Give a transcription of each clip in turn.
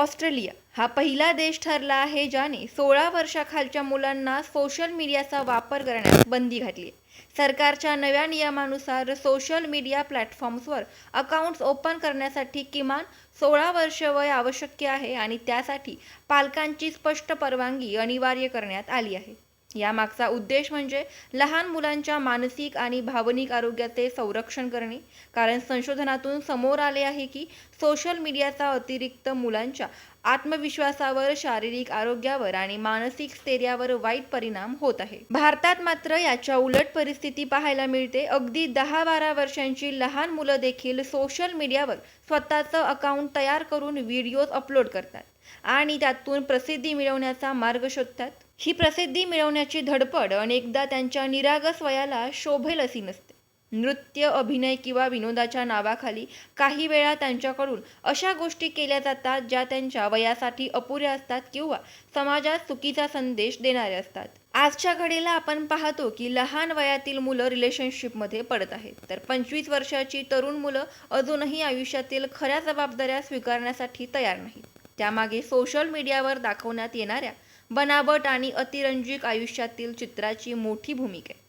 Australia हा पहिला देश ठरला आहे ज्याने सोळा वर्षाखालच्या मुलांना सोशल मीडियाचा वापर करण्यास बंदी घातली आहे. सरकारच्या नव्या नियमानुसार सोशल मीडिया प्लॅटफॉर्म्सवर अकाउंट्स ओपन करण्यासाठी किमान सोळा वर्ष वय आवश्यक आहे आणि त्यासाठी पालकांची स्पष्ट परवानगी अनिवार्य करण्यात आली आहे. यामागचा उद्देश म्हणजे लहान मुलांच्या मानसिक आणि भावनिक आरोग्याचे संरक्षण करणे. कारण संशोधनातून समोर आले आहे की सोशल मीडियाचा अतिरिक्त मुलांच्या आत्मविश्वासावर शारीरिक आरोग्यावर आणि मानसिक स्थैर्यावर वाईट परिणाम होत आहे. भारतात मात्र याच्या उलट परिस्थिती पाहायला मिळते. अगदी दहा बारा वर्षांची लहान मुलं देखील सोशल मीडियावर स्वतःचं अकाउंट तयार करून व्हिडिओज अपलोड करतात आणि त्यातून प्रसिद्धी मिळवण्याचा मार्ग शोधतात. ही प्रसिद्धी मिळवण्याची धडपड अनेकदा त्यांच्या निरागस वयाला शोभेल अशी नसते. नृत्य अभिनय किंवा विनोदाच्या नावाखाली काही वेळा त्यांच्याकडून अशा गोष्टी केल्या जातात ज्या त्यांच्या वयासाठी अपुऱ्या असतात किंवा समाजात चुकीचा संदेश देणारे असतात. आजच्या घडीला आपण पाहतो की लहान वयातील मुलं रिलेशनशिपमध्ये पडत आहेत. तर पंचवीस वर्षाची तरुण मुलं अजूनही आयुष्यातील खऱ्या जबाबदाऱ्या स्वीकारण्यासाठी तयार नाहीत. त्यामागे सोशल मीडियावर दाखवण्यात येणाऱ्या बनावट आणि अतिरंजिक आयुष्यातील चित्राची मोठी भूमिका आहे.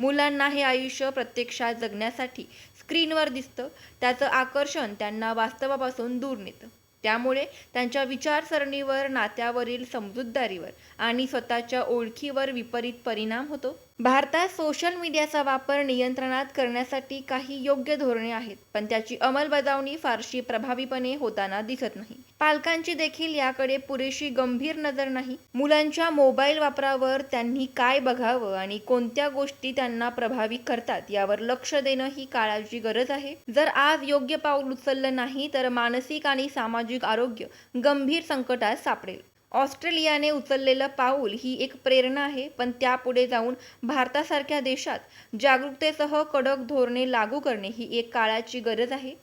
मुलांना हे आयुष्य प्रत्यक्षात जगण्यासाठी स्क्रीनवर दिसतं त्याचं आकर्षण त्यांना वास्तवापासून दूर नेतं. त्यामुळे त्यांच्या विचारसरणीवर नात्यावरील समजूतदारीवर आणि स्वतःच्या ओळखीवर विपरीत परिणाम होतो. भारतात सोशल मीडियाचा वापर नियंत्रणात करण्यासाठी काही योग्य धोरणे आहेत पण त्याची अंमलबजावणी फारशी प्रभावीपणे होताना दिसत नाही. पालकांची देखील याकडे पुरेशी गंभीर नजर नाही. मुलांच्या मोबाईल वापरावर त्यांनी काय बघावं आणि कोणत्या गोष्टी त्यांना प्रभावित करतात यावर लक्ष देणं ही काळाची गरज आहे. जर आज योग्य पाऊल उचललं नाही तर मानसिक आणि सामाजिक आरोग्य गंभीर संकटात सापडेल. ऑस्ट्रेलियाने उचललेलं पाऊल ही एक प्रेरणा आहे पण त्यापुढे जाऊन भारतासारख्या देशात जागरूकतेसह कडक धोरणे लागू करणे ही एक काळाची गरज आहे.